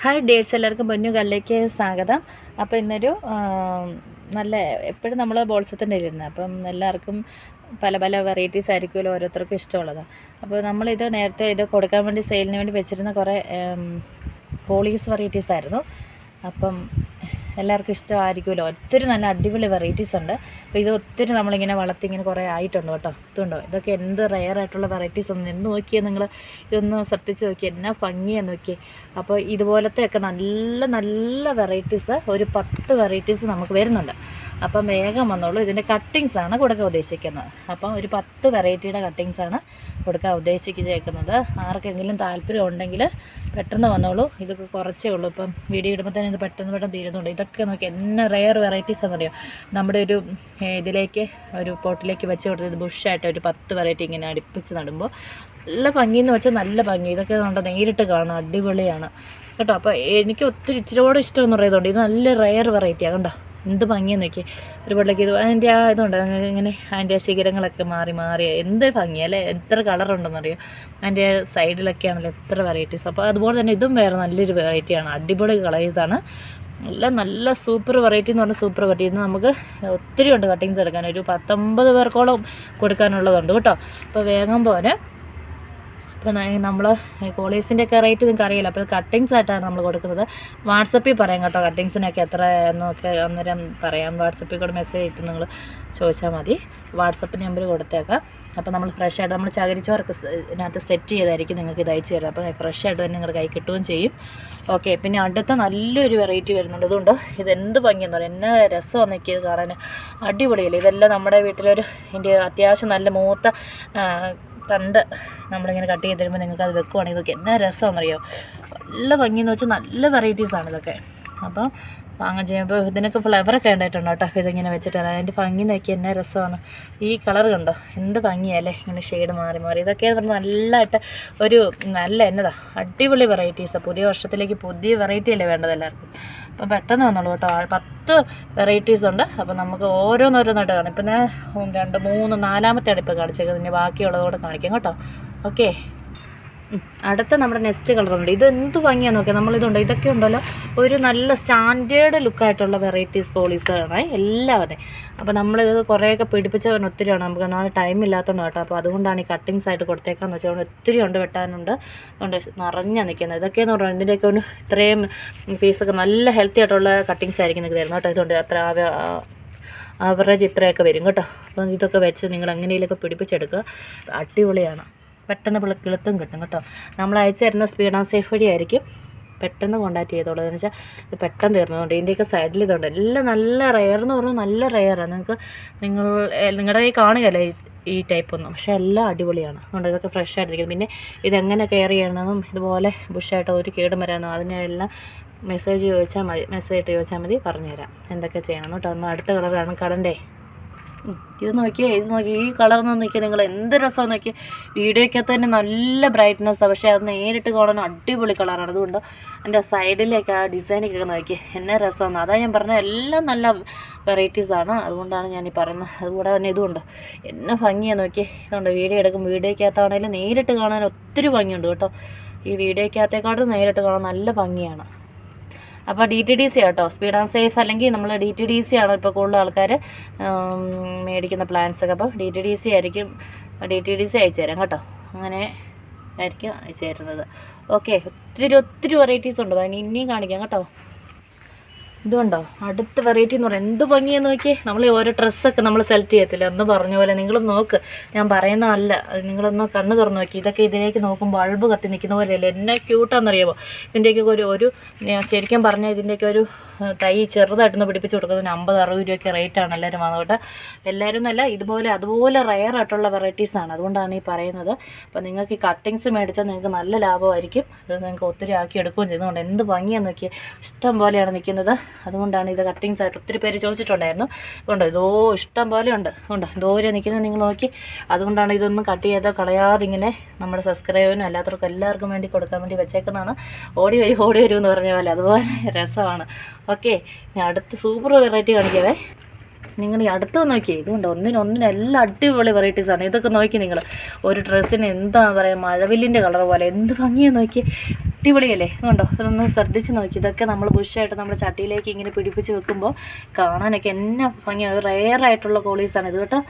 Hi ഡേഴ്സ് എല്ലാവർക്കും പൊന്നു കല്ലേക്ക് സ്വാഗതം. അപ്പോൾ ഇന്നൊരു നല്ല എപ്പോഴും നമ്മൾ ബോൾസത്തിന്റെ ഇരുന്നത് അപ്പം എല്ലാവർക്കും പല പല വെറൈറ്റീസ് ആയിരിക്കുമല്ലോ ഓരോരുത്തർക്കും ഇഷ്ടമുള്ളത്. അപ്പോൾ നമ്മളിത് നേരത്തെ ഇത് കൊടുക്കാൻ വേണ്ടി സെയിലിന് വേണ്ടി വെച്ചിരുന്ന കുറേ കോളീസ് വെറൈറ്റീസ് ആയിരുന്നു. അപ്പം എല്ലാവർക്കും ഇഷ്ടമായിരിക്കുമല്ലോ. ഒത്തിരി നല്ല അടിപൊളി വെറൈറ്റീസ് ഉണ്ട്. അപ്പോൾ ഇത് ഒത്തിരി നമ്മളിങ്ങനെ വളർത്തി ഇങ്ങനെ കുറേ ആയിട്ടുണ്ട് കേട്ടോ. ഇതുണ്ടോ? ഇതൊക്കെ എന്ത് റെയർ ആയിട്ടുള്ള വെറൈറ്റീസ് ഒന്ന് എന്ന് നോക്കിയാൽ നിങ്ങൾ ഇതൊന്ന് ശ്രദ്ധിച്ച് നോക്കിയാൽ എന്നാ ഭംഗിയാ നോക്കി അപ്പോൾ ഇതുപോലത്തെ ഒക്കെ നല്ല നല്ല വെറൈറ്റീസ് ഒരു പത്ത് വെറൈറ്റീസ് നമുക്ക് വരുന്നുണ്ട്. അപ്പം വേഗം വന്നോളൂ. ഇതിന്റെ കട്ടിങ്സ് ആണ് കൊടുക്കാൻ ഉദ്ദേശിക്കുന്നത്. അപ്പം ഒരു പത്ത് വെറൈറ്റിയുടെ കട്ടിങ്സ് ആണ് കൊടുക്കാൻ ഉദ്ദേശിച്ചേക്കുന്നത്. ആർക്കെങ്കിലും താല്പര്യം ഉണ്ടെങ്കിൽ പെട്ടെന്ന് വന്നോളൂ. ഇതൊക്കെ കുറച്ചേ ഉള്ളൂ. ഇപ്പം വീഡിയോ ഇടുമ്പോൾ തന്നെ ഇത് പെട്ടെന്ന് പെട്ടെന്ന് തീരുന്നുണ്ട്. ഇതൊക്കെ നോക്കി എന്നെ റെയർ വെറൈറ്റീസ് എന്നറിയോ? നമ്മുടെ ഒരു ഇതിലേക്ക് ഒരു പോട്ടിലേക്ക് വെച്ച് കൊടുത്തത് ബുഷായിട്ട് ഒരു പത്ത് വെറൈറ്റി ഇങ്ങനെ അടുപ്പിച്ച് നടുമ്പോൾ നല്ല ഭംഗിയെന്ന് വെച്ചാൽ നല്ല ഭംഗി. ഇതൊക്കെ നമ്മുടെ നേരിട്ട് കാണാം. അടിപൊളിയാണ്. കേട്ടോ? അപ്പോൾ എനിക്ക് ഒത്തിരി ഇച്ചിരി കൂടെ ഇഷ്ടം എന്ന് പറയുന്നുണ്ട്. ഇത് നല്ല റെയർ വെറൈറ്റിയാണ് കണ്ടോ? എന്ത് ഭംഗിയെന്ന് നോക്കി ഒരു വെള്ളക്ക് ഇത് അതിന്റെ ആ ഇതുണ്ട് ഇങ്ങനെ അതിന്റെ ശിഖരങ്ങളൊക്കെ മാറി മാറി. എന്ത് ഭംഗിയല്ലേ എത്ര കളറുണ്ടെന്നറിയോ അതിന്റെ സൈഡിലൊക്കെ ആണല്ലോ എത്ര വെറൈറ്റീസ് അപ്പോൾ അതുപോലെ തന്നെ ഇതും വേറെ നല്ലൊരു വെറൈറ്റിയാണ് അടിപൊളി കളേഴ്സാണ് നല്ല നല്ല സൂപ്പർ വെറൈറ്റി എന്ന് പറഞ്ഞാൽ സൂപ്പർ വെറൈറ്റി ഇന്ന് നമുക്ക് ഒത്തിരി ഉണ്ട് കട്ടിങ്സ് എടുക്കാൻ. ഒരു പത്തൊമ്പത് പേർക്കോളം കൊടുക്കാനുള്ളതുണ്ട് കേട്ടോ. അപ്പോൾ വേഗം പോലെ ഇപ്പോൾ നമ്മൾ കോളേജിന്റെ ഒക്കെ റേറ്റ് നിങ്ങൾക്ക് അറിയില്ല. അപ്പോൾ കട്ടിങ്സ് ആയിട്ടാണ് നമ്മൾ കൊടുക്കുന്നത്. വാട്സപ്പിൽ പറയാം കേട്ടോ കട്ടിങ്സിനൊക്കെ എത്ര എന്നൊക്കെ അന്നേരം പറയാം. വാട്സപ്പിൽ കൂടെ മെസ്സേജ് ഇട്ട് നിങ്ങൾ ചോദിച്ചാൽ മതി. വാട്സപ്പ് നമ്പർ കൊടുത്തേക്കാം. അപ്പോൾ നമ്മൾ ഫ്രഷ് ആയിട്ട് നമ്മൾ ചകരിച്ചവർക്ക് ഇതിനകത്ത് സെറ്റ് ചെയ്തായിരിക്കും നിങ്ങൾക്ക് ഇത് അയച്ചു തരാം അപ്പോൾ ഫ്രഷ് ആയിട്ട് തന്നെ നിങ്ങളുടെ കൈ കിട്ടുകയും ചെയ്യും. ഓക്കെ പിന്നെ അടുത്ത നല്ലൊരു വെറൈറ്റി വരുന്നുണ്ട്. ഇതുകൊണ്ട് ഇതെന്ത് ഭംഗിയെന്ന് പറയാം. എന്നാ രസമാണ് എനിക്ക് ഇത് കാണാൻ അടിപൊളിയല്ലേ? ഇതെല്ലാം നമ്മുടെ വീട്ടിലൊരു ഇതിന്റെ അത്യാവശ്യം നല്ല മൂത്ത തണ്ട് നമ്മളിങ്ങനെ കട്ട് ചെയ്ത് തരുമ്പോൾ നിങ്ങൾക്ക് അത് വെക്കുവാണെങ്കിൽ ഇതൊക്കെ എന്നാ രസമാണെന്നറിയോ? നല്ല ഭംഗിയെന്ന് വെച്ചാൽ നല്ല വെറൈറ്റീസാണ് ഇതൊക്കെ. അപ്പോൾ വാങ്ങാൻ ചെയ്യുമ്പോൾ ഇതിനൊക്കെ ഫ്ലവറൊക്കെ ഉണ്ടായിട്ടുണ്ട് കേട്ടോ ഇതിങ്ങനെ വെച്ചിട്ട് അതിന്റെ ഭംഗി നോക്കി എന്നാ രസമാണ്. ഈ കളർ കണ്ടോ? എന്ത് ഭംഗിയല്ലേ ഇങ്ങനെ ഷെയ്ഡ് മാറി മാറി. ഇതൊക്കെ പറഞ്ഞാൽ നല്ലതായിട്ട് ഒരു നല്ല എന്നതാ അടിപൊളി വെറൈറ്റീസാണ് പുതിയ വർഷത്തിലേക്ക് പുതിയ വെറൈറ്റി അല്ലേ വേണ്ടത് എല്ലാവർക്കും? അപ്പം പെട്ടെന്ന് വന്നോളൂ കേട്ടോ പത്ത് വെറൈറ്റീസ് ഉണ്ട്. അപ്പോൾ നമുക്ക് ഓരോന്നോരോന്നായിട്ട് കാണാം. ഇപ്പം ഞാൻ രണ്ട് മൂന്ന് നാലാമത്തെയാണ് ഇപ്പോൾ കാണിച്ചേക്കുന്നത്. ഇനി ബാക്കിയുള്ളതോടെ കാണിക്കാം കേട്ടോ. ഓക്കെ. അടുത്ത നമ്മുടെ നെക്സ്റ്റ് കളറുണ്ട് ഇത് എന്ത് ഭംഗിയാന്ന് നോക്കിയാൽ നമ്മളിതുണ്ട്? ഇതൊക്കെ ഉണ്ടല്ലോ. ഒരു നല്ല സ്റ്റാൻഡേർഡ് ലുക്കായിട്ടുള്ള വെറൈറ്റീസ് കോളീസാണ് എല്ലാം അതെ. അപ്പോൾ നമ്മളിത് കുറേയൊക്കെ പിടിപ്പിച്ചവൻ ഒത്തിരിയാണ് നമുക്ക് ഒന്നാമത് ടൈം ഇല്ലാത്തതുകൊണ്ട് കേട്ടോ. അപ്പോൾ അതുകൊണ്ടാണ് ഈ കട്ടിങ്സ് ആയിട്ട് കൊടുത്തേക്കാന്ന് വെച്ചാൽ ഒത്തിരി ഉണ്ട് വെട്ടാനുണ്ട്. അതുകൊണ്ട് നിറഞ്ഞാൽ നിൽക്കുന്നത് ഇതൊക്കെയെന്ന് പറഞ്ഞാൽ ഇതിന്റെയൊക്കെ ഒരു ഇത്രയും ഫീസൊക്കെ നല്ല ഹെൽത്തി ആയിട്ടുള്ള കട്ടിങ്സ് ആയിരിക്കും നിങ്ങൾക്ക് തരുന്നത് കേട്ടോ. ഇതുകൊണ്ട് അത്ര ആവറേജ് ഇത്രയൊക്കെ വരും കേട്ടോ. അപ്പം ഇതൊക്കെ വെച്ച് നിങ്ങൾ എങ്ങനെയൊക്കെ പിടിപ്പിച്ചെടുക്കുക. അടിപൊളിയാണ്. പെട്ടെന്ന് കിളുത്തും കിട്ടും കേട്ടോ. നമ്മൾ അയച്ചു തരുന്ന സ്പീഡ് ആൻഡ് സേഫ് വഴി ആയിരിക്കും പെട്ടെന്ന് കോണ്ടാക്ട് ചെയ്തോളൂ. എന്ന് വെച്ചാൽ ഇത് പെട്ടെന്ന് തീർന്നുകൊണ്ട് ഇതിന്റെയൊക്കെ സൈഡിൽ ഇതുണ്ട്. എല്ലാം നല്ല റെയർ എന്ന് പറഞ്ഞാൽ നല്ല റെയറാണ് നിങ്ങൾക്ക് നിങ്ങൾ നിങ്ങളുടെ കയ്യിൽ കാണുകയല്ലേ ഈ- ടൈപ്പ് ഒന്നും. പക്ഷേ എല്ലാം അടിപൊളിയാണ്. അതുകൊണ്ട് ഇതൊക്കെ ഫ്രഷ് ആയിട്ടിരിക്കുന്നത് പിന്നെ ഇതെങ്ങനെ കെയർ ചെയ്യണമെന്നും ഇതുപോലെ ബുഷായിട്ട് ഒരു കേടും വരാനോ അതിനെല്ലാം മെസ്സേജ് ചോദിച്ചാൽ മതി. മെസ്സേജ് ഇട്ട് ചോദിച്ചാൽ മതി. പറഞ്ഞുതരാം. എന്തൊക്കെ ചെയ്യണം കേട്ടോ. അടുത്ത കളറാണ് ഉം. ഇത് നോക്കിയേ ഇത് നോക്കി. ഈ കളർ നോക്കിയാൽ നിങ്ങൾ എന്ത് രസം നോക്കി വീഡിയോയ്ക്കകത്ത് തന്നെ നല്ല ബ്രൈറ്റ്നെസ്സാണ് പക്ഷേ അത് നേരിട്ട് കാണാൻ അടിപൊളി കളറാണ് അതുകൊണ്ട് എന്റെ സൈഡിലേക്ക് ആ ഡിസൈനൊക്കെ നോക്കി. എന്നെ രസമാണ് അതാ ഞാൻ പറഞ്ഞ എല്ലാം നല്ല വെറൈറ്റീസാണ് അതുകൊണ്ടാണ് ഞാൻ ഈ പറയുന്നത്. അതുകൂടെ തന്നെ ഇതുകൊണ്ട് എന്നെ ഭംഗിയാണ് നോക്കി അതുകൊണ്ട് വീഡിയോ എടുക്കും. വീഡിയോയ്ക്കകത്താണെങ്കിലും നേരിട്ട് കാണാൻ ഒത്തിരി ഭംഗിയുണ്ട് കേട്ടോ. ഈ വീഡിയോയ്ക്കകത്തേക്കാട്ടും നേരിട്ട് കാണാൻ നല്ല ഭംഗിയാണ്. അപ്പോൾ ഡി ടി ഡി സി ആട്ടോ. സ്പീഡ് ആൻഡ് സേഫ് അല്ലെങ്കിൽ നമ്മൾ ഡി ടി ഡി സി ആണ് ഇപ്പോൾ കൂടുതൽ ആൾക്കാർ മേടിക്കുന്ന പ്ലാൻസ് ഒക്കെ. അപ്പോൾ ഡി ടി ഡി സി ആയിരിക്കും ഡി ടി ഡി സി അയച്ചു തരാം കേട്ടോ. അങ്ങനെ ആയിരിക്കും അയച്ചു തരുന്നത്. ഓക്കെ ഒത്തിരി ഒത്തിരി വെറൈറ്റീസ് ഉണ്ട്. അതിന് ഇനിയും കാണിക്കാം കേട്ടോ. ഇതുണ്ടോ അടുത്ത വെറൈറ്റി എന്ന് പറയുന്നത് എന്ത് ഭംഗിയെന്ന് നോക്കിയേ? നമ്മൾ ഓരോ ഡ്രസ്സൊക്കെ നമ്മൾ സെലക്ട് ചെയ്യത്തില്ല? എന്ന് പറഞ്ഞ പോലെ നിങ്ങൾ നോക്ക്. ഞാൻ പറയുന്നതല്ല നിങ്ങളൊന്ന് കണ്ണ് തുറന്ന് നോക്കി. ഇതൊക്കെ ഇതിലേക്ക് നോക്കുമ്പോൾ ബൾബ് കത്തി നിൽക്കുന്ന പോലെയല്ലേ? എന്നെ ക്യൂട്ടാണെന്നറിയാമോ ഇതിന്റെയൊക്കെ ഒരു ഒരു ശരിക്കും പറഞ്ഞാൽ ഇതിന്റെയൊക്കെ ഒരു തൈ ചെറുതായിട്ടൊന്ന് പിടിപ്പിച്ച് കൊടുക്കുന്നതിന് അമ്പത് അറുപത് രൂപയൊക്കെ റേറ്റാണ് എല്ലാവരും വാങ്ങുന്നത് എല്ലാവരും എന്നല്ല ഇതുപോലെ അതുപോലെ റയർ ആയിട്ടുള്ള വെറൈറ്റീസാണ് അതുകൊണ്ടാണ് ഈ പറയുന്നത്. അപ്പോൾ നിങ്ങൾക്ക് ഈ കട്ടിങ്സ് മേടിച്ചാൽ നിങ്ങൾക്ക് നല്ല ലാഭമായിരിക്കും. അത് നിങ്ങൾക്ക് ഒത്തിരി ആക്കി എടുക്കുകയും ചെയ്യുന്നതുകൊണ്ട് എന്ത് ഭംഗിയാണ് നോക്കിയാൽ ഇഷ്ടം പോലെയാണ് നിൽക്കുന്നത്. അതുകൊണ്ടാണ് ഇത് കട്ടിങ്സ് ആയിട്ട് ഒത്തിരി പേര് ചോദിച്ചിട്ടുണ്ടായിരുന്നു. അതുകൊണ്ട് ഇതോ ഇഷ്ടം പോലെ ഉണ്ട്. ഉണ്ട് ദൂരെ നിൽക്കുന്നത് നിങ്ങൾ നോക്കി. അതുകൊണ്ടാണ് ഇതൊന്നും കട്ട് ചെയ്തോ കളയാതെ ഇങ്ങനെ നമ്മുടെ സബ്സ്ക്രൈബറിനും അല്ലാത്തവർക്കും എല്ലാവർക്കും വേണ്ടി കൊടുക്കാൻ വേണ്ടി വെച്ചേക്കുന്നതാണ്. ഓടി വരും ഓടി വരും എന്ന് പറഞ്ഞ പോലെ. അതുപോലെ രസമാണ്. ഓക്കെ ഞാൻ അടുത്ത് സൂപ്പർ വെറൈറ്റി കാണിക്കാവേ. നിങ്ങൾ ഈ അടുത്ത് നോക്കിയേ ഇതുകൊണ്ട് ഒന്നിന് എല്ലാം അടിപൊളി വെറൈറ്റീസ് ആണ്. ഇതൊക്കെ നോക്കി നിങ്ങൾ. ഒരു ഡ്രസ്സിന് എന്താ പറയുക മഴവില്ലിന്റെ കളർ പോലെ എന്ത് ഭംഗിയാണ് നോക്കി അടിപൊളിയല്ലേ? ഇതുണ്ടോ ഇതൊന്ന് ശ്രദ്ധിച്ച് നോക്കി. ഇതൊക്കെ നമ്മൾ ബുഷായിട്ട് നമ്മുടെ ചട്ടിയിലേക്ക് ഇങ്ങനെ പിടിപ്പിച്ച് വെക്കുമ്പോൾ കാണാനൊക്കെ എന്നാ ഭംഗിയാണ് റെയർ ആയിട്ടുള്ള കോളീസാണ് ഇത് കേട്ടോ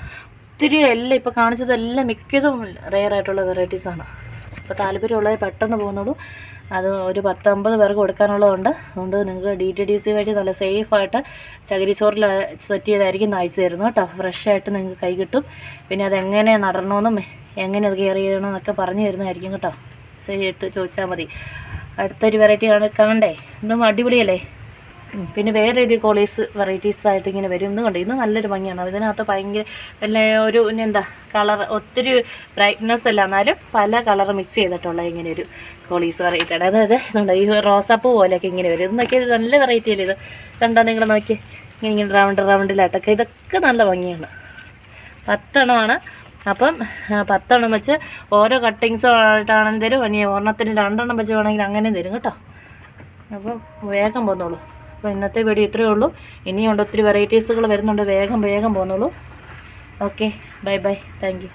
ഒത്തിരി എല്ലാം ഇപ്പോൾ കാണിച്ചതെല്ലാം മിക്കതും റെയർ ആയിട്ടുള്ള വെറൈറ്റീസാണ് അപ്പോൾ താല്പര്യമുള്ളവർ പെട്ടെന്ന് പോകുന്നുള്ളൂ. അത് ഒരു പത്തമ്പത് പേർക്ക് കൊടുക്കാനുള്ളതുണ്ട്. അതുകൊണ്ട് നിങ്ങൾക്ക് ഡി ടി ഡി സി വഴി നല്ല സേഫായിട്ട് ചകിരിച്ചോറിൽ സെറ്റ് ചെയ്തായിരിക്കും അയച്ചു തരുന്നത് കേട്ടോ. ഫ്രഷായിട്ട് നിങ്ങൾക്ക് കൈ കിട്ടും. പിന്നെ അതെങ്ങനെ നടണമെന്നും എങ്ങനെ അത് കെയർ ചെയ്യണമെന്നൊക്കെ പറഞ്ഞു തരുന്നതായിരിക്കും കേട്ടോ. ഇട്ട് ചോദിച്ചാൽ മതി. അടുത്തൊരു വെറൈറ്റി കാണ കാണണ്ടേ? ഇന്നും അടിപൊളിയല്ലേ. പിന്നെ വേറെ ഒരു കോളേജ് വെറൈറ്റീസ് ആയിട്ട് ഇങ്ങനെ വരും. ഇന്ന് കണ്ടു? ഇന്ന് നല്ലൊരു ഭംഗിയാണ്. ഇതിനകത്ത് ഭയങ്കര നല്ല ഒരു എന്താ കളർ ഒത്തിരി ബ്രൈറ്റ്നെസ് അല്ല. എന്നാലും പല കളർ മിക്സ് ചെയ്തിട്ടുള്ള ഇങ്ങനെ ഒരു കോളീസ് വെറൈറ്റി ആണ്. അതായത് ഇതുണ്ട് ഈ റോസാപ്പൂ പോലെയൊക്കെ ഇങ്ങനെ വരും. ഇതൊക്കെ നല്ല വെറൈറ്റി അല്ലേ ഇത്? കണ്ടോ നിങ്ങൾ നോക്കി. ഇങ്ങനെ ഇങ്ങനെ റൗണ്ട് റൗണ്ടിലായിട്ടൊക്കെ ഇതൊക്കെ നല്ല ഭംഗിയാണ്. പത്തെണ്ണമാണ്. അപ്പം പത്തെണ്ണം വെച്ച് ഓരോ കട്ടിങ്സും ആയിട്ടാണെങ്കിലും തരും. ഇനി ഒരെണ്ണത്തിന് രണ്ടെണ്ണം വെച്ച് വേണമെങ്കിൽ അങ്ങനെ തരും കേട്ടോ. അപ്പം വേഗം പോന്നോളൂ. അപ്പോൾ ഇന്നത്തെ വീഡിയോ ഇത്രയേ ഉള്ളൂ. ഇനിയുണ്ട് ഒത്തിരി വെറൈറ്റീസുകൾ വരുന്നുണ്ട്. വേഗം വേഗം പോന്നുള്ളൂ ഓക്കെ ബൈ ബൈ താങ്ക്